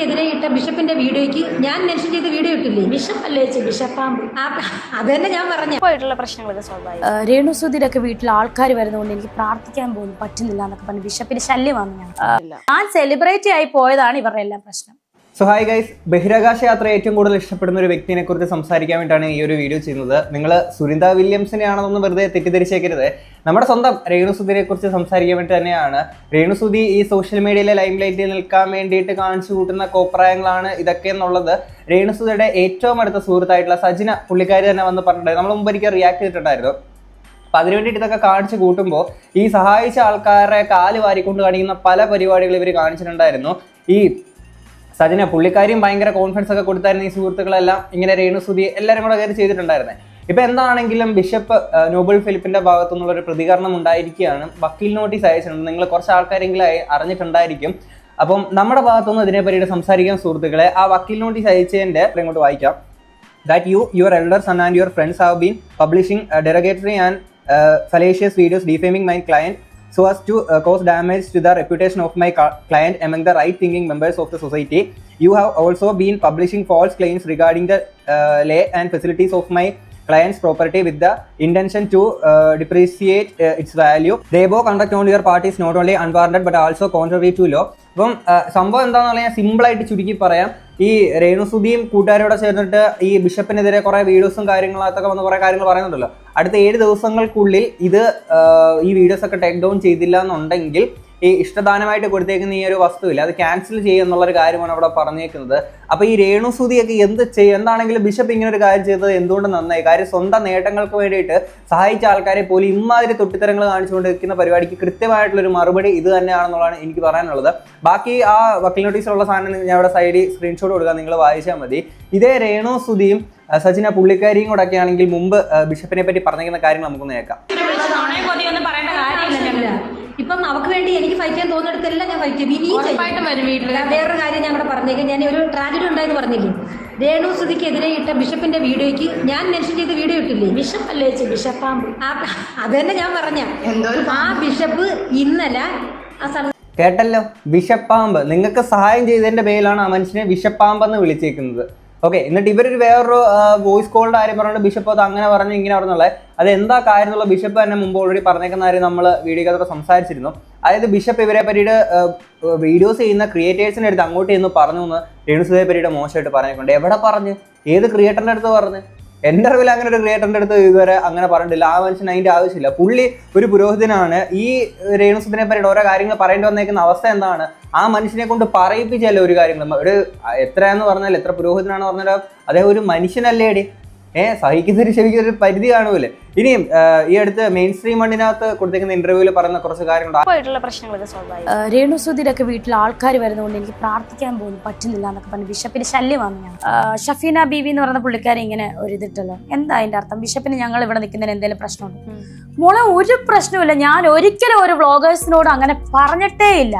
രേണുസുതിക്കെതിരെ ഇട്ട ബിഷപ്പിന്റെ വീഡിയോയ്ക്ക് ഞാൻ മെൻഷൻ ചെയ്ത വീഡിയോ ഇട്ടില്ലേ? ബിഷപ്പ് അല്ലേ ബിഷപ്പാമ്പ്. ആ, അത് തന്നെ ഞാൻ പറഞ്ഞു. പോയിട്ടുള്ള പ്രശ്നങ്ങളൊക്കെ സോൾവ് ആയി. രേണുസുതിരൊക്കെ വീട്ടിൽ ആൾക്കാർ വരുന്നതുകൊണ്ട് എനിക്ക് പ്രാർത്ഥിക്കാൻ പോലും പറ്റുന്നില്ല എന്നൊക്കെ പറഞ്ഞു ബിഷപ്പിന്റെ ശല്യമാണ് ഞാൻ ഞാൻ സെലിബ്രിറ്റി ആയി പോയതാണ് ഇവരുടെ എല്ലാം പ്രശ്നം. സോ ഹായ് ഗൈസ് ബഹിരാകാശ യാത്ര ഏറ്റവും കൂടുതൽ ഇഷ്ടപ്പെടുന്ന ഒരു വ്യക്തിനെ കുറിച്ച് സംസാരിക്കാൻ വേണ്ടിയിട്ടാണ് ഈ ഒരു വീഡിയോ ചെയ്യുന്നത്. നിങ്ങൾ സുനിത വില്യംസിനെ ആണെന്നൊന്ന് വെറുതെ തെറ്റിദ്ധരിച്ചേക്കരുത്. നമ്മുടെ സ്വന്തം രേണുസുതിനെ കുറിച്ച് സംസാരിക്കാൻ വേണ്ടി തന്നെയാണ്. രേണുസുതി ഈ സോഷ്യൽ മീഡിയയിലെ ലൈം ലൈറ്റിൽ നിൽക്കാൻ വേണ്ടിയിട്ട് കാണിച്ചു കൂട്ടുന്ന കോപ്രായങ്ങളാണ് ഇതൊക്കെ എന്നുള്ളത് രേണുസുതിയുടെ ഏറ്റവും അടുത്ത സുഹൃത്തായിട്ടുള്ള സജിന പുള്ളിക്കാരി തന്നെ വന്ന് പറഞ്ഞിട്ടുണ്ടായിരുന്നു നമ്മൾ മുമ്പ് റിയാക്ട് ചെയ്തിട്ടുണ്ടായിരുന്നു. അപ്പൊ അതിനു ഇതൊക്കെ കാണിച്ചു കൂട്ടുമ്പോൾ ഈ സഹായിച്ച ആൾക്കാരെ കാൽ വാരിക്കൊണ്ട് കാണിക്കുന്ന പല പരിപാടികൾ ഇവർ കാണിച്ചിട്ടുണ്ടായിരുന്നു. ഈ സജന പുള്ളിക്കാരിയും ഭയങ്കര കോൺഫിഡൻസ് ഒക്കെ കൊടുത്തായിരുന്നു ഈ സുഹൃത്തുക്കളെല്ലാം. ഇങ്ങനെ രേണുസുതി എല്ലാവരും കൂടെ കയറി ചെയ്തിട്ടുണ്ടായിരുന്നത് ഇപ്പൊ എന്താണെങ്കിലും ബിഷപ്പ് നോബൽ ഫിലിപ്പിന്റെ ഭാഗത്തു നിന്നുള്ള ഒരു പ്രതികരണം ഉണ്ടായിരിക്കുകയാണ്. വക്കീൽ നോട്ടീസ് അയച്ചിട്ടുണ്ട്. നിങ്ങൾ കുറച്ച് ആൾക്കാരെങ്കിലും അറിഞ്ഞിട്ടുണ്ടായിരിക്കും. അപ്പം നമ്മുടെ ഭാഗത്തുനിന്ന് ഇതിനെ പറ്റിയിട്ട് സംസാരിക്കാൻ സുഹൃത്തുക്കളെ. ആ വക്കീൽ നോട്ടീസ് അയച്ചതിന്റെ ഇങ്ങോട്ട് വായിക്കാം. That you your elder son and your friends have been publishing derogatory and fallacious videos defaming my client so as to uh, cause damage to the reputation of my client among the right thinking members of the society. You have also been publishing false claims regarding the uh, lay and facilities of my client's property with the intention to uh, depreciate uh, its value. The above conduct on your party is not only unwarranted but also contrary to law. അപ്പം സംഭവം എന്താണെന്ന് പറഞ്ഞാൽ സിമ്പിളായിട്ട് ചുരുക്കി പറയാം ഈ രേണുസുതിയും കൂട്ടുകാരോടെ ചേർന്നിട്ട് ഈ ബിഷപ്പിനെതിരെ കുറെ വീഡിയോസും കാര്യങ്ങളകത്തൊക്കെ വന്ന് കുറെ കാര്യങ്ങൾ പറയുന്നുണ്ടല്ലോ അടുത്ത ഏഴ് ദിവസങ്ങൾക്കുള്ളിൽ ഇത് ഈ വീഡിയോസ് ഒക്കെ ടേക്ക് ഡൗൺ ചെയ്തില്ല എന്നുണ്ടെങ്കിൽ ഈ ഇഷ്ടദാനമായിട്ട് കൊടുത്തേക്കുന്ന ഈ ഒരു വസ്തുവില്ല. അത് ക്യാൻസൽ ചെയ്യുക എന്നുള്ളൊരു കാര്യമാണ് അവിടെ പറഞ്ഞേക്കുന്നത്. അപ്പൊ ഈ രേണുസുതിയൊക്കെ എന്ത് ചെയ്യും എന്താണെങ്കിലും ബിഷപ്പ് ഇങ്ങനെ ഒരു കാര്യം ചെയ്തത് എന്തുകൊണ്ട് നന്നായി? കാര്യം സ്വന്തം നേട്ടങ്ങൾക്ക് വേണ്ടിയിട്ട് സഹായിച്ച ആൾക്കാരെ പോലും ഇമാതിരി തൊട്ടിത്തരങ്ങൾ കാണിച്ചുകൊണ്ടിരിക്കുന്ന പരിപാടിക്ക് കൃത്യമായിട്ടുള്ള ഒരു മറുപടി ഇത് തന്നെയാണെന്നുള്ളതാണ് എനിക്ക് പറയാനുള്ളത്. ബാക്കി ആ വക്കൽ നോട്ടീസിലുള്ള സാധനം ഞാൻ അവിടെ സൈഡിൽ സ്ക്രീൻഷോട്ട് കൊടുക്കുക നിങ്ങൾ വായിച്ചാൽ മതി. ഇതേ രേണു സുധിയും സച്ചിന പുള്ളിക്കാരിയും കൂടെ ഒക്കെ ആണെങ്കിൽ മുമ്പ് ബിഷപ്പിനെ പറ്റി പറഞ്ഞിരിക്കുന്ന കാര്യങ്ങൾ നമുക്കൊന്ന് കേൾക്കാം. ഇപ്പം അവക്ക് വേണ്ടി എനിക്ക് ഫൈറ്റ് ചെയ്യാൻ തോന്നിടത്തെല്ലാം ഞാൻ ഫൈറ്റ് ചെയ്യും. ഇനിയും ഉറപ്പായിട്ടും വരും വീട്ടിൽ. ചെയ്യും. വേറൊരു കാര്യം ഞാൻ ഇവിടെ പറഞ്ഞേക്കാം. ഞാൻ ഒരു ട്രാജഡി ഉണ്ടായെന്ന് പറഞ്ഞില്ലേ? രേണു സുധിക്കെതിരെ ഇട്ട ബിഷപ്പിന്റെ വീഡിയോയ്ക്ക് ഞാൻ മെൻഷൻ ചെയ്ത വീഡിയോ ഇട്ടില്ലേ? ബിഷപ്പ് അല്ലേ ചേച്ചി? ബിഷപ്പാകുമ്പോൾ ആ, അത് തന്നെ ഞാൻ പറഞ്ഞ. ആ ബിഷപ്പ് ഇന്നലെ ആ സ്ഥലത്ത് കേട്ടല്ലോ? വിഷപ്പാമ്പ് നിങ്ങൾക്ക് സഹായം ചെയ്തതിന്റെ പേരിലാണ് ആ മനുഷ്യനെ വിഷപ്പാമ്പെന്ന് വിളിച്ചേക്കുന്നത്. ഓക്കെ എന്നിട്ട് ഇവരൊരു വേറൊരു വോയിസ് കോളിന്റെ കാര്യം പറഞ്ഞിട്ട് ബിഷപ്പ് അത് അങ്ങനെ പറഞ്ഞു ഇങ്ങനെ പറഞ്ഞുള്ളത്. അത് എന്താ കാര്യം എന്നുള്ള ബിഷപ്പ് തന്നെ മുമ്പ് ഓൾറെഡി പറഞ്ഞേക്കുന്ന കാര്യം നമ്മൾ വീഡിയോ കഥ സംസാരിച്ചിരുന്നു. അതായത് ബിഷപ്പ് ഇവരെ പറ്റിയിട്ട് വീഡിയോസ് ചെയ്യുന്ന ക്രിയേറ്റേഴ്സിന്റെ അടുത്ത് അങ്ങോട്ട് ചെന്ന് പറഞ്ഞു എന്ന് രേണുസുധയെ പറ്റിയിട്ട് മോശമായിട്ട് പറഞ്ഞിട്ടുണ്ട് എവിടെ പറഞ്ഞ്? ഏത് ക്രിയേറ്ററിന്റെ അടുത്ത് പറഞ്ഞു? എന്റെ അറിവിൽ അങ്ങനെ ഒരു ക്രിയേറ്ററിന്റെ അടുത്ത് ഇതുവരെ അങ്ങനെ പറഞ്ഞിട്ടില്ല. ആ മനുഷ്യൻ അതിന്റെ ആവശ്യമില്ല. പുള്ളി ഒരു പുരോഹിതനാണ്. ഈ രേണുസുദിനെ പറ്റി ഓരോ കാര്യങ്ങൾ പറയേണ്ടി വന്നേക്കുന്ന അവസ്ഥ എന്താണ്? ആ മനുഷ്യനെ കൊണ്ട് പറയിപ്പിച്ചല്ലോ ഒരു കാര്യങ്ങൾ? ഒരു എത്രയാന്ന് പറഞ്ഞാൽ എത്ര പുരോഹിതനാണെന്ന് പറഞ്ഞാൽ അദ്ദേഹം ഒരു മനുഷ്യനല്ലേടി. ഏ സഹിക്കുന്നൊരു ശരിക്കും ഒരു പരിധി കാണൂലേ ഇനിയും ഈ അടുത്ത് മെയിൻ സ്ട്രീം മണ്ണിനകത്ത് കൊടുത്തേക്കുന്ന ഇന്റർവ്യൂവിൽ പറയുന്ന കുറച്ച് കാര്യങ്ങളുണ്ട്. പ്രശ്നങ്ങളൊക്കെ സോൾവ് ആയി. രേണുസുതിരൊക്കെ വീട്ടിൽ ആൾക്കാർ വരുന്നതുകൊണ്ട് എനിക്ക് പ്രാർത്ഥിക്കാൻ പോലും പറ്റുന്നില്ല എന്നൊക്കെ പറഞ്ഞു ബിഷപ്പിന് ശല്യമാണ് ഞാൻ. ഷഫീന ബീവി എന്ന് പറയുന്ന പുള്ളിക്കാരി ഇങ്ങനെ ഒരു ഇതിട്ടല്ലോ. എന്താ അതിന്റെ അർത്ഥം? ബിഷപ്പിന് ഞങ്ങൾ ഇവിടെ നിൽക്കുന്നതിന് എന്തെങ്കിലും പ്രശ്നമുണ്ട്? മോളെ ഒരു പ്രശ്നവുമില്ല. ഞാൻ ഒരിക്കലും ഒരു വ്ളോഗേഴ്സിനോട് അങ്ങനെ പറഞ്ഞിട്ടേ ഇല്ല.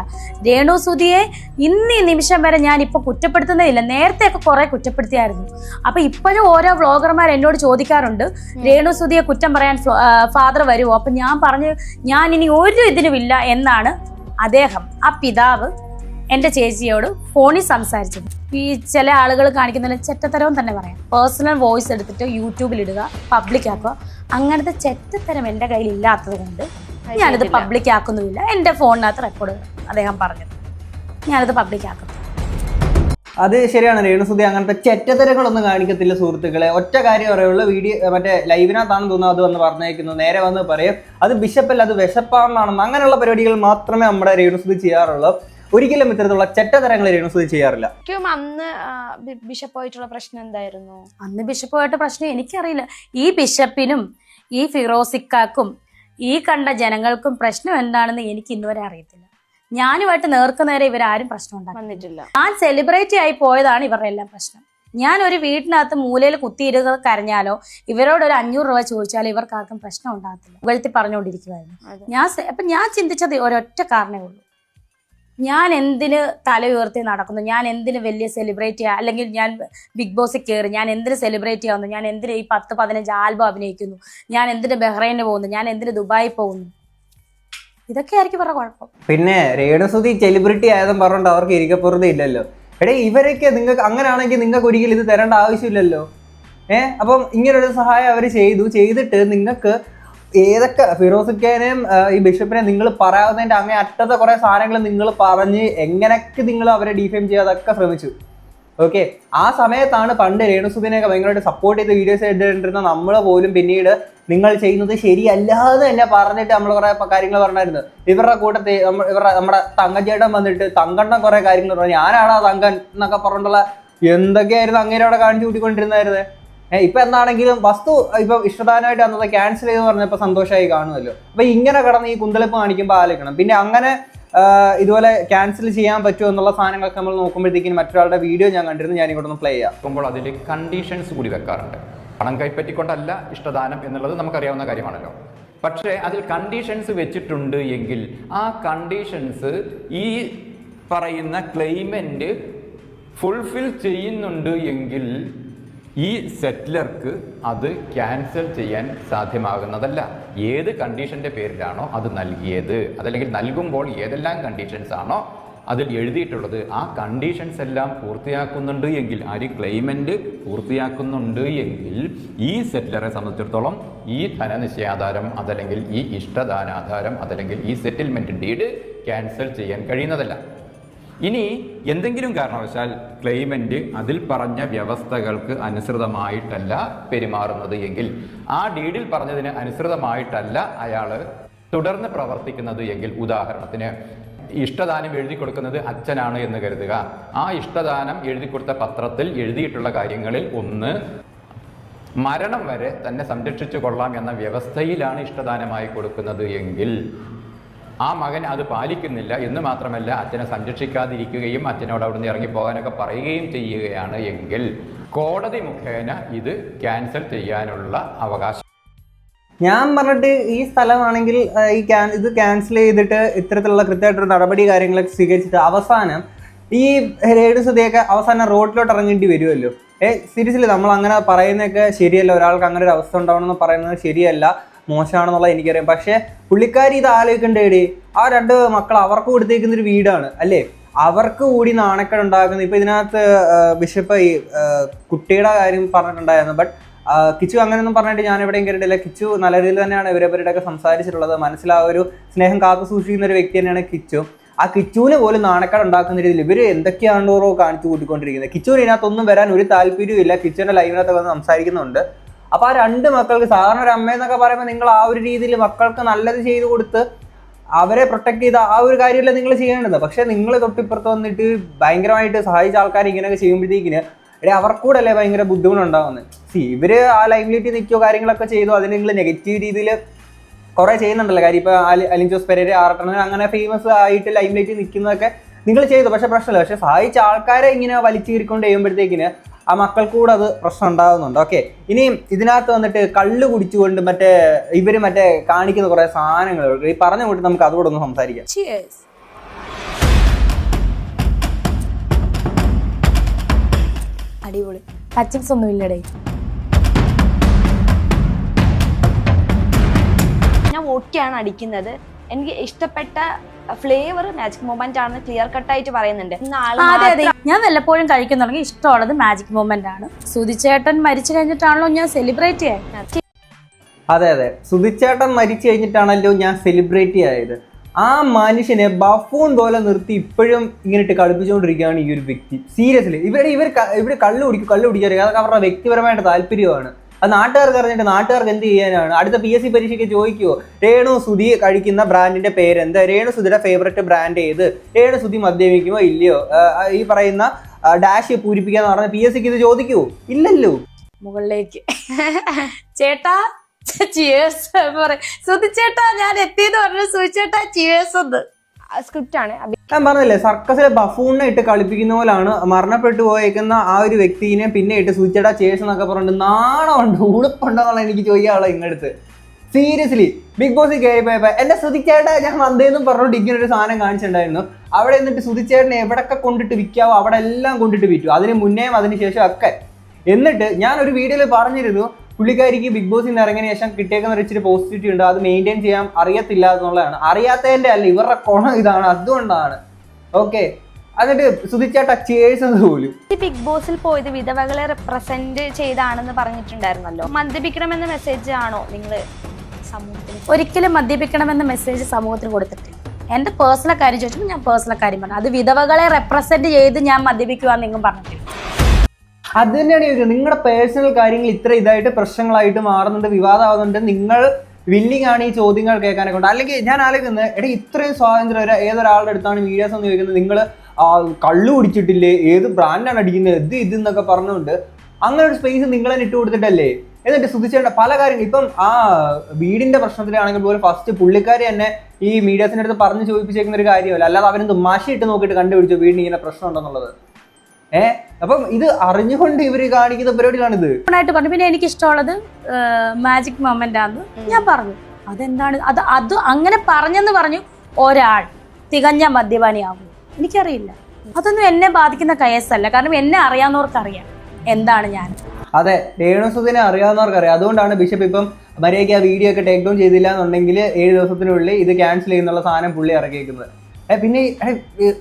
രേണു സുധിയെ ഇന്ന് ഈ നിമിഷം വരെ ഞാൻ ഇപ്പൊ കുറ്റപ്പെടുത്തുന്നേ ഇല്ല. നേരത്തെ ഒക്കെ കുറെ കുറ്റപ്പെടുത്തിയായിരുന്നു. അപ്പൊ ഇപ്പോഴും ഓരോ വ്ളോഗർമാർ എന്നോട് ചോദിക്കാറുണ്ട് രേണു സുധിയെ കുറ്റം പറയാൻ ഫാദർ വരുമോ അപ്പൊ ഞാൻ പറഞ്ഞു ഞാൻ ഇനി ഒരു ഇതിനുമില്ല എന്നാണ് അദ്ദേഹം ആ പിതാവ് എന്റെ ചേച്ചിയോട് ഫോണിൽ സംസാരിച്ചത്. ഈ ചില ആളുകൾ കാണിക്കുന്നതിന് ചെറ്റത്തരവും തന്നെ പറയാം. പേഴ്സണൽ വോയിസ് എടുത്തിട്ട് യൂട്യൂബിൽ ഇടുക പബ്ലിക് ആക്കുക. അങ്ങനത്തെ ചെറ്റത്തരം എന്റെ കയ്യിൽ ഇല്ലാത്തത് കൊണ്ട് ഞാനിത് പബ്ലിക് ആക്കുന്നുമില്ല. എന്റെ ഫോണിനകത്ത് റെക്കോർഡ് അദ്ദേഹം പറഞ്ഞത്. ഞാനിത് പബ്ലിക് ആക്കുന്നു. അത് ശരിയാണ് രേണുസുതി അങ്ങനത്തെ ചെറ്റത്തരങ്ങളൊന്നും കാണിക്കത്തില്ല സുഹൃത്തുക്കളെ. ഒറ്റ കാര്യം പറയുള്ളൂ വീഡിയോ മറ്റേ ലൈവിനകത്താണെന്ന് തോന്നുന്നു അത് വന്ന് പറഞ്ഞേക്കുന്നു. നേരെ വന്ന് പറയും അത് ബിഷപ്പല്ല അത് വിശപ്പാണെന്നാണെന്ന്. അങ്ങനെയുള്ള പരിപാടികൾ മാത്രമേ നമ്മുടെ രേണുസുതി ചെയ്യാറുള്ളൂ. ഒരിക്കലും ഇത്തരത്തിലുള്ള ചെറ്റതരങ്ങൾ രേണുസുതി ചെയ്യാറില്ല. അന്ന് ബിഷപ്പ് പോയിട്ടുള്ള പ്രശ്നം എന്തായിരുന്നു? അന്ന് ബിഷപ്പായിട്ട് പ്രശ്നം എനിക്കറിയില്ല. ഈ ബിഷപ്പിനും ഈ ഫിറോസിക്കാക്കും ഈ കണ്ട ജനങ്ങൾക്കും പ്രശ്നം എന്താണെന്ന് എനിക്ക് ഇന്നുവരെ അറിയത്തില്ല. ഞാനുമായിട്ട് നേർക്ക് നേരെ ഇവരാരും പ്രശ്നം ഉണ്ടാക്കി വന്നിട്ടില്ല. ഞാൻ സെലിബ്രേറ്റ് ആയി പോയതാണ് ഇവരുടെ എല്ലാം പ്രശ്നം. ഞാൻ ഒരു വീട്ടിനകത്ത് മൂലയിൽ കുത്തിയിരുന്ന് കരഞ്ഞാലോ ഇവരോട് ഒരു അഞ്ഞൂറ് രൂപ ചോദിച്ചാലോ ഇവർക്ക് ആർക്കും പ്രശ്നം ഉണ്ടാകത്തില്ല. വെളുത്തി പറഞ്ഞുകൊണ്ടിരിക്കുമായിരുന്നു അതെ. ഞാൻ അപ്പൊ ഞാൻ ചിന്തിച്ചത് ഒരൊറ്റ കാരണേ ഉള്ളൂ. ഞാൻ എന്തിന് തല ഉയർത്തി നടക്കുന്നു? ഞാൻ എന്തിന് വലിയ സെലിബ്രേറ്റ് ചെയ്യുക അല്ലെങ്കിൽ ഞാൻ ബിഗ് ബോസിൽ കയറി ഞാൻ എന്തിന് സെലിബ്രേറ്റ് ചെയ്യാവുന്നു ഞാൻ എന്തിന് ഈ പത്ത് പതിനഞ്ച് ആൽബം അഭിനയിക്കുന്നു? ഞാൻ എന്തിന് ബഹ്റൈന് പോകുന്നു? ഞാൻ എന്തിന് ദുബായി പോകുന്നു? ഇതൊക്കെ ആയിരിക്കും ഇവരുടെ കുഴപ്പം. പിന്നെ രേണുസുതി സെലിബ്രിറ്റി ആയതും പറഞ്ഞുകൊണ്ട് അവർക്ക് ഇരിക്കപ്പുറത്ത് ഇല്ലല്ലോ. എടേ ഇവരൊക്കെ നിങ്ങൾക്ക് അങ്ങനെയാണെങ്കിൽ നിങ്ങൾക്ക് ഒരിക്കലും ഇത് തരേണ്ട ആവശ്യമില്ലല്ലോ. ഏഹ് അപ്പം ഇങ്ങനൊരു സഹായം അവർ ചെയ്തു. ചെയ്തിട്ട് നിങ്ങൾക്ക് ഏതൊക്കെ ഫിറോസിക്കാനെയും ഈ ബിഷപ്പിനെ നിങ്ങൾ പറയാവുന്നതിന്റെ അങ്ങേ അറ്റത്തെ കുറേ സാധനങ്ങൾ നിങ്ങൾ പറഞ്ഞ് എങ്ങനെയൊക്കെ നിങ്ങൾ അവരെ ഡിഫെയിം ചെയ്യാതൊക്കെ ശ്രമിച്ചു. ഓക്കെ ആ സമയത്താണ് പണ്ട് രേണുസുദിനെയൊക്കെ ഭയങ്കരമായിട്ട് സപ്പോർട്ട് ചെയ്ത് വീഡിയോസ് ഇട്ടിരുന്ന നമ്മൾ പോലും പിന്നീട് നിങ്ങൾ ചെയ്യുന്നത് ശരിയല്ലാതെ തന്നെ പറഞ്ഞിട്ട് നമ്മൾ കുറെ കാര്യങ്ങൾ പറഞ്ഞായിരുന്നു. ഇവരുടെ കൂട്ടത്തിൽ ഇവരുടെ നമ്മുടെ തങ്കച്ചേട്ടൻ വന്നിട്ട് തങ്കണ്ണം കുറെ കാര്യങ്ങൾ പറഞ്ഞു. ഞാനാണ് ആ തങ്കൻ? എന്നൊക്കെ പറഞ്ഞിട്ടുള്ള എന്തൊക്കെയായിരുന്നു അങ്ങനെ അവിടെ കാണിച്ചു കൂട്ടിക്കൊണ്ടിരുന്നായിരുന്നത് ഏഹ് ഇപ്പൊ എന്താണെങ്കിലും വസ്തു ഇപ്പൊ ഇഷ്ടദാനമായിട്ട് അന്നത് ക്യാൻസൽ ചെയ്ത് പറഞ്ഞപ്പോ സന്തോഷമായി കാണുമല്ലോ. അപ്പൊ ഇങ്ങനെ കിടന്ന് ഈ കുന്തളിപ്പ് കാണിക്കുമ്പോൾ ആലോചിക്കണം. പിന്നെ അങ്ങനെ ഇതുപോലെ ക്യാൻസൽ ചെയ്യാൻ പറ്റുമോ എന്നുള്ള സാധനങ്ങളൊക്കെ നമ്മൾ നോക്കുമ്പോഴത്തേക്കും മറ്റൊരാളുടെ വീഡിയോ ഞാൻ കണ്ടിരുന്നു ഞാൻ ഇങ്ങോട്ടൊന്ന് പ്ലേ ചെയ്യാം. നോക്കുമ്പോൾ അതിൽ കണ്ടീഷൻസ് കൂടി വെക്കാറുണ്ട്. പണം കൈപ്പറ്റിക്കൊണ്ടല്ല ഇഷ്ടദാനം എന്നുള്ളത് നമുക്കറിയാവുന്ന കാര്യമാണല്ലോ. പക്ഷേ അതിൽ കണ്ടീഷൻസ് വെച്ചിട്ടുണ്ട് എങ്കിൽ ആ കണ്ടീഷൻസ് ഈ പറയുന്ന ക്ലെയിമെന്റ് ഫുൾഫിൽ ചെയ്യുന്നുണ്ട് എങ്കിൽ ഈ സെറ്റിലർക്ക് അത് ക്യാൻസൽ ചെയ്യാൻ സാധ്യമാകുന്നതല്ല. ഏത് കണ്ടീഷന്റെ പേരിലാണോ അത് നൽകിയത്. അതല്ലെങ്കിൽ നൽകുമ്പോൾ ഏതെല്ലാം കണ്ടീഷൻസ് ആണോ അതിൽ എഴുതിയിട്ടുള്ളത്. ആ കണ്ടീഷൻസ് എല്ലാം പൂർത്തിയാക്കുന്നുണ്ട് എങ്കിൽ ആ ഒരു ക്ലെയിമന്റ് പൂർത്തിയാക്കുന്നുണ്ട് എങ്കിൽ ഈ സെറ്റിലറെ സംബന്ധിച്ചിടത്തോളം ഈ ധനനിശ്ചയാധാരം അതല്ലെങ്കിൽ ഈ ഇഷ്ടദാനാധാരം അതല്ലെങ്കിൽ ഈ സെറ്റിൽമെന്റ് ഡീഡ് ക്യാൻസൽ ചെയ്യാൻ കഴിയുന്നതല്ല. ഇനി എന്തെങ്കിലും കാരണവശാൽ ക്ലെയിമന്റ് അതിൽ പറഞ്ഞ വ്യവസ്ഥകൾക്ക് അനുസൃതമായിട്ടല്ല പെരുമാറുന്നത് എങ്കിൽ ആ ഡീഡിൽ പറഞ്ഞതിന് അനുസൃതമായിട്ടല്ല അയാൾ തുടർന്ന് പ്രവർത്തിക്കുന്നത് എങ്കിൽ ഉദാഹരണത്തിന് ഇഷ്ടദാനം എഴുതി കൊടുക്കുന്നത് അച്ഛനാണ് എന്ന് കരുതുക. ആ ഇഷ്ടദാനം എഴുതി കൊടുത്ത പത്രത്തിൽ എഴുതിയിട്ടുള്ള കാര്യങ്ങളിൽ ഒന്ന് മരണം വരെ തന്നെ സംരക്ഷിച്ചു കൊള്ളാം എന്ന വ്യവസ്ഥയിലാണ് ഇഷ്ടദാനമായി കൊടുക്കുന്നത് എങ്കിൽ ആ മകൻ അത് പാലിക്കുന്നില്ല എന്ന് മാത്രമല്ല അച്ഛനെ സംരക്ഷിക്കാതിരിക്കുകയും അച്ഛനോട് അവിടുന്ന് ഇറങ്ങിപ്പോകാനൊക്കെ പറയുകയും ചെയ്യുകയാണ് എങ്കിൽ കോടതി മുഖേന ഇത് ക്യാൻസൽ ചെയ്യാനുള്ള അവകാശം. ഞാൻ പറഞ്ഞിട്ട് ഈ സ്ഥലമാണെങ്കിൽ ഈ ക്യാൻ ഇത് ക്യാൻസൽ ചെയ്തിട്ട് ഇത്തരത്തിലുള്ള കൃത്യമായിട്ടൊരു നടപടി കാര്യങ്ങളൊക്കെ സ്വീകരിച്ചിട്ട് അവസാനം ഈ രേണു സുധിയൊക്കെ അവസാനം റോഡിലോട്ട് ഇറങ്ങേണ്ടി വരുമല്ലോ? ഏ സീരിയസ്ലി നമ്മൾ അങ്ങനെ പറയുന്നതൊക്കെ ശരിയല്ല. ഒരാൾക്ക് അങ്ങനെ ഒരു അവസ്ഥ ഉണ്ടാവണമെന്ന് പറയുന്നത് ശരിയല്ല. മോശമാണെന്നുള്ള എനിക്കറിയാം. പക്ഷേ പുള്ളിക്കാരി ഇത് ആലോചിക്കണ്ടേടി. ആ രണ്ട് മക്കൾ അവർക്ക് കൊടുത്തേക്കുന്ന ഒരു വീടാണ് അല്ലേ? അവർക്ക് കൂടി നാണക്കേട് ഉണ്ടാക്കുന്നത് ഇപ്പം ഇതിനകത്ത് ബിഷപ്പ് ഈ കുട്ടിയുടെ കാര്യം പറഞ്ഞിട്ടുണ്ടായിരുന്നു. ബട്ട് കിച്ചു അങ്ങനെയൊന്നും പറഞ്ഞിട്ട് ഞാൻ എവിടെയും കേട്ടിട്ടില്ല കിച്ചു നല്ല രീതിയിൽ തന്നെയാണ് ഇവരവരുടെയൊക്കെ സംസാരിച്ചിട്ടുള്ളത്. മനസ്സിൽ ആ ഒരു സ്നേഹം കാത്തു സൂക്ഷിക്കുന്ന ഒരു വ്യക്തി തന്നെയാണ് കിച്ചു. ആ കിച്ചുവിന് പോലും നാണക്കേട് ഉണ്ടാക്കുന്ന രീതിയിൽ ഇവർ എന്തൊക്കെയാണോ കാണിച്ചു കൂട്ടിക്കൊണ്ടിരിക്കുന്നത്. കിച്ചുവിന് ഇതിനകത്തൊന്നും വരാൻ ഒരു താല്പര്യവും ഇല്ല കിച്ചുവിന്റെ ലൈവിനകത്ത് വന്ന് സംസാരിക്കുന്നുണ്ട്. അപ്പൊ ആ രണ്ട് മക്കൾക്ക് സാധാരണ ഒരു അമ്മയെന്നൊക്കെ പറയുമ്പോൾ നിങ്ങൾ ആ ഒരു രീതിയിൽ മക്കൾക്ക് നല്ലത് ചെയ്തു കൊടുത്ത് അവരെ പ്രൊട്ടക്ട് ചെയ്ത ആ ഒരു കാര്യമല്ല നിങ്ങൾ ചെയ്യേണ്ടത്. പക്ഷെ നിങ്ങൾ തൊട്ടിപ്പുറത്ത് വന്നിട്ട് ഭയങ്കരമായിട്ട് സഹായിച്ച ആൾക്കാർ ഇങ്ങനെയൊക്കെ ചെയ്യുമ്പോഴത്തേക്കിന് എടേ അവർക്കൂടെ അല്ലേ ഭയങ്കര ബുദ്ധിമുട്ടുണ്ടാകുന്നത് സി ഇവർ ആ ലൈവിലിറ്റി നിൽക്കുകയോ കാര്യങ്ങളൊക്കെ ചെയ്തു അതിന് നിങ്ങൾ നെഗറ്റീവ് രീതിയിൽ കുറെ ചെയ്യുന്നുണ്ടല്ലോ. കാര്യം ഇപ്പൊ അലി അലിൻ ജോസ് പെരേര ആർട്ടണൻ അങ്ങനെ ഫേമസ് ആയിട്ട് ലൈംലൈറ്റ് നിൽക്കുന്നതൊക്കെ നിങ്ങൾ ചെയ്തു. പക്ഷേ പ്രശ്നമില്ല. പക്ഷേ സഹായിച്ച ആൾക്കാരെ ഇങ്ങനെ വലിച്ചു കീറിക്കൊണ്ട് ചെയ്യുമ്പോഴത്തേക്കിന് ആ മക്കൾക്കൂടെ അത് പ്രശ്നം ഉണ്ടാകുന്നുണ്ട്. ഓക്കെ ഇനി ഇതിനകത്ത് വന്നിട്ട് കള്ള് കുടിച്ചുകൊണ്ട് മറ്റേ ഇവർ മറ്റേ കാണിക്കുന്ന കുറെ സാധനങ്ങൾ ഈ പറഞ്ഞ കൂട്ടി നമുക്ക് അതുകൂടെ ഒന്ന് സംസാരിക്കാം. Cheers. അടിപൊളി. ടച്ചിങ്സ് ഒന്നും ഇല്ലടേ. ഞാൻ ഓക്കെയാണ് അടിക്കുന്നത്. എനിക്ക് ഇഷ്ടപ്പെട്ട ഫ്ലേവർ മാജിക് മൊമെന്റ് ആണെന്ന് ക്ലിയർ കട്ടായിട്ട് പറയുന്നുണ്ട്. അതെ അതെ. ഞാൻ വല്ലപ്പോഴും കഴിക്കുന്നുണ്ടെങ്കിൽ ഇഷ്ടമുള്ളത് മാജിക് മൊമെന്റ് ആണ്. സുധിച്ചേട്ടൻ മരിച്ചു കഴിഞ്ഞിട്ടാണല്ലോ ഞാൻ സെലിബ്രേറ്റ് ചെയ്യാൻ അതെ അതെ. സുധിച്ചേട്ടൻ മരിച്ചു കഴിഞ്ഞിട്ടാണല്ലോ ഞാൻ സെലിബ്രേറ്റ് ആയത് ആ മനുഷ്യനെ ബഫൂൺ പോലെ നിർത്തി ഇപ്പോഴും ഇങ്ങനെ ഇട്ട് കളിപ്പിച്ചുകൊണ്ടിരിക്കുകയാണ് ഈ ഒരു വ്യക്തി. സീരിയസ്ലി ഇവരുടെ ഇവർ ഇവർ കള്ളു കുടിക്കും കള്ളു കുടിക്കാറ് അതൊക്കെ അവരുടെ വ്യക്തിപരമായിട്ട് താല്പര്യമാണ്. അത് നാട്ടുകാർക്ക് അറിഞ്ഞിട്ട് നാട്ടുകാർക്ക് എന്ത് ചെയ്യാനാണ്? അടുത്ത പി എസ് സി പരീക്ഷയ്ക്ക് ചോദിക്കുമോ രേണു സുധി കഴിക്കുന്ന ബ്രാൻഡിന്റെ പേരെന്ത്? രേണു സുധിയുടെ ഫേവററ്റ് ബ്രാൻഡ് ഏത്? രേണു സുധി മദ്യപിക്കുമോ ഇല്ലയോ? ഈ പറയുന്ന ഡാഷ് പൂരിപ്പിക്കാന്ന് പറഞ്ഞ പി എസ് സിക്ക് ഇത് ചോദിക്കുമോ ഇല്ലല്ലോ. മുകളിലേക്ക്. ചേട്ടാ ചിയേഴ്സ് സുധിച്ചേട്ടാ ഞാൻ എത്തിയെന്ന് പറഞ്ഞു സുധിച്ചേട്ടാ ചിയേഴ്സ് എന്ന്. സ്ക്രിപ്റ്റ് ആണ്. ഞാൻ പറഞ്ഞല്ലേ സർക്കസിലെ ബഫൂണിനെ ഇട്ട് കളിപ്പിക്കുന്ന പോലാണ് മരണപ്പെട്ടു പോയേക്കുന്ന ആ ഒരു വ്യക്തിനെ പിന്നെ ഇട്ട് സൂചിച്ചടാ ചേസ് എന്നൊക്കെ പറഞ്ഞിട്ട് നാണമുണ്ട് ഉളുപ്പുണ്ടോ എന്നുള്ള എനിക്ക് ചോദിക്കാനുള്ള ഇങ്ങടുത്ത്. സീരിയസ്ലി ബിഗ് ബോസിൽ കയറിപ്പോയപ്പോ എന്റെ സുതിച്ചേട്ടാ ഞാൻ വന്നേന്നും പറഞ്ഞു ഇങ്ങനെ ഒരു സാധനം കാണിച്ചിട്ടുണ്ടായിരുന്നു. അവിടെ എന്നിട്ട് സുതിച്ചേട്ടനെ എവിടൊക്കെ കൊണ്ടിട്ട് വിൽക്കാവോ അവിടെ എല്ലാം കൊണ്ടിട്ട് വിറ്റു. അതിന് മുന്നേയും അതിന് ശേഷം ഒക്കെ. എന്നിട്ട് ഞാൻ ഒരു വീഡിയോയിൽ പറഞ്ഞിരുന്നു പുള്ളിക്കാരിക്ക് ബിഗ് ബോസിൽ നിന്ന് ഇറങ്ങിയ ശേഷം കിട്ടിയേക്കുന്ന ഒരു ഇച്ചിരി പോസിറ്റിവിറ്റി ഉണ്ട്. അത് മെയിന്റെയിൻ ചെയ്യാൻ അറിയത്തില്ല എന്നുള്ളതാണ്. അറിയാത്തതിന്റെ അല്ല ഇവരുടെ കുണം ഇതാണ്. അതുകൊണ്ടാണ്. ഓക്കെ എന്നിട്ട് സുധിച്ച ടച്ചേഴ്സ് എന്ന് പോലും. ബിഗ് ബോസിൽ പോയത് വിധവകളെ റെപ്രസെന്റ് ചെയ്താണെന്ന് പറഞ്ഞിട്ടുണ്ടായിരുന്നല്ലോ. മദ്യപിക്കണമെന്ന മെസ്സേജ് ആണോ നിങ്ങൾ സമൂഹത്തിന് ഒരിക്കലും മദ്യപിക്കണമെന്ന മെസ്സേജ് സമൂഹത്തിന് കൊടുത്തിട്ടില്ല. എന്റെ പേഴ്സണൽ കാര്യം ചോദിച്ചപ്പോൾ ഞാൻ പേഴ്സണൽ കാര്യം പറഞ്ഞു. അത് വിധവകളെ റെപ്രസെന്റ് ചെയ്ത് ഞാൻ മദ്യപിക്കുവാന്ന് നിങ്ങൾ പറഞ്ഞിട്ടില്ല. അത് തന്നെയാണ് ചോദിച്ചത് നിങ്ങളുടെ പേഴ്സണൽ കാര്യങ്ങൾ ഇത്ര ഇതായിട്ട് പ്രശ്നങ്ങളായിട്ട് മാറുന്നുണ്ട് വിവാദമാകുന്നുണ്ട് നിങ്ങൾ വില്ലിങ് ആണ് ഈ ചോദ്യങ്ങൾ കേൾക്കാനൊക്കെ ഉണ്ട്. അല്ലെങ്കിൽ ഞാൻ ആലോചിക്കുന്നത് എടാ ഇത്രയും സ്വാതന്ത്ര്യം ഒരു ഏതൊരാളുടെ അടുത്താണ് മീഡിയാസ് എന്ന് ചോദിക്കുന്നത് നിങ്ങൾ കള്ളു കുടിച്ചിട്ടില്ലേ ഏത് ബ്രാൻഡാണ് അടിക്കുന്നത് ഇത് ഇത് എന്നൊക്കെ പറഞ്ഞുകൊണ്ട് അങ്ങനെ ഒരു സ്പേസ് നിങ്ങൾ തന്നെ ഇട്ട് കൊടുത്തിട്ടല്ലേ? എന്നിട്ട് ശ്രദ്ധിച്ചേണ്ട പല കാര്യങ്ങൾ. ഇപ്പം ആ വീടിന്റെ പ്രശ്നത്തിലാണെങ്കിൽ പോലും ഫസ്റ്റ് പുള്ളിക്കാരി തന്നെ ഈ മീഡിയാസിന്റെ അടുത്ത് പറഞ്ഞു ചോദിപ്പിച്ചേക്കുന്ന ഒരു കാര്യമല്ല. അല്ലാതെ അവരെന്ത് മാഷി ഇട്ട് നോക്കിയിട്ട് കണ്ടുപിടിച്ചു വീടിന് ഇങ്ങനെ പ്രശ്നം ഉണ്ടെന്നുള്ളത്? ഏഹ് അപ്പം ഇത് അറിഞ്ഞുകൊണ്ട് ഇവർ കാണിക്കുന്ന പരിപാടികളാണിത്. ആയിട്ട് പറഞ്ഞു. പിന്നെ എനിക്ക് ഇഷ്ടമുള്ളത് മാജിക് മൊമെന്റ് ആന്ന് ഞാൻ പറഞ്ഞു. അതെന്താണ്? അത് അത് അങ്ങനെ പറഞ്ഞെന്ന് പറഞ്ഞു ഒരാൾ. തികഞ്ഞ മദ്യപാനിയാകും എനിക്കറിയില്ല. അതൊന്നും എന്നെ ബാധിക്കുന്ന കേസല്ല. കാരണം എന്നെ അറിയാവുന്നവർക്കറിയാം എന്താണ് ഞാൻ. അതെ രേണുസുദിനെ അറിയാവുന്നവർക്കറിയാം. അതുകൊണ്ടാണ് ബിഷപ്പ് ഇപ്പം മര്യാദയ്ക്ക് ആ വീഡിയോ ഒക്കെ ടേക്ക് ഡൗൺ ചെയ്തില്ല എന്നുണ്ടെങ്കിൽ ഏഴ് ദിവസത്തിനുള്ളിൽ ഇത് ക്യാൻസൽ ചെയ്യുന്നുള്ള സാധനം പുള്ളി ഇറക്കിയേക്കുന്നത്. പിന്നെ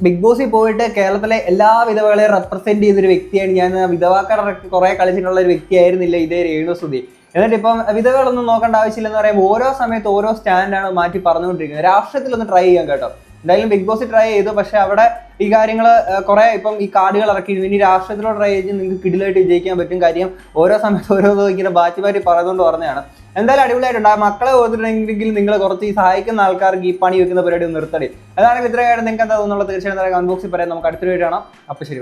ബിഗ് ബോസിൽ പോയിട്ട് കേരളത്തിലെ എല്ലാ വിധവകളെയും റെപ്രസെന്റ് ചെയ്തൊരു വ്യക്തിയാണ് ഞാൻ. വിധവാക്കാരുടെ കുറെ കളിച്ചിട്ടുള്ള ഒരു വ്യക്തിയായിരുന്നില്ല ഇതേ രേണുസുതി എന്നിട്ട് ഇപ്പം വിധവകളൊന്നും നോക്കേണ്ട ആവശ്യമില്ലെന്ന് പറയുമ്പോൾ ഓരോ സമയത്ത് ഓരോ സ്റ്റാൻഡാണ് മാറ്റി പറഞ്ഞുകൊണ്ടിരിക്കുന്നത്. രാഷ്ട്രീയത്തിലൊന്ന് ട്രൈ ചെയ്യാൻ കേട്ടോ. എന്തായാലും ബിഗ് ബോസ് ട്രൈ ചെയ്തു. പക്ഷെ അവിടെ ഈ കാര്യങ്ങൾ കുറെ ഇപ്പം ഈ കാർഡുകൾ ഇറക്കി. ഇനി രാഷ്ട്രീയത്തിലോ ട്രൈ ചെയ്ത് നിങ്ങൾക്ക് കിടിലായിട്ട് വിജയിക്കാൻ പറ്റും കാര്യം ഓരോ സമയത്ത് ഓരോ ഇങ്ങനെ ബാറ്റി ബാറ്റി പറയുന്നതുകൊണ്ട് പറഞ്ഞതാണ് എന്തായാലും അടിപൊളിയായിട്ടുണ്ട്. ആ മക്കളെ ഓർത്തിട്ടുണ്ടെങ്കിൽ നിങ്ങൾ കുറച്ച് ഈ സഹായിക്കുന്ന ആൾക്കാർക്ക് ഈ പണി വെക്കുന്ന പരിപാടി ഒന്ന് നിർത്തടി. അതാണെങ്കിൽ ഇത്രയായിട്ട് നിങ്ങൾക്ക് എന്താ തോന്നുന്നത്? തീർച്ചയായും കമന്റ് ബോക്സിൽ പറയാം. നമുക്ക് അടുത്തൊരു വീഡിയോ കാണാം. അപ്പോൾ ശരി.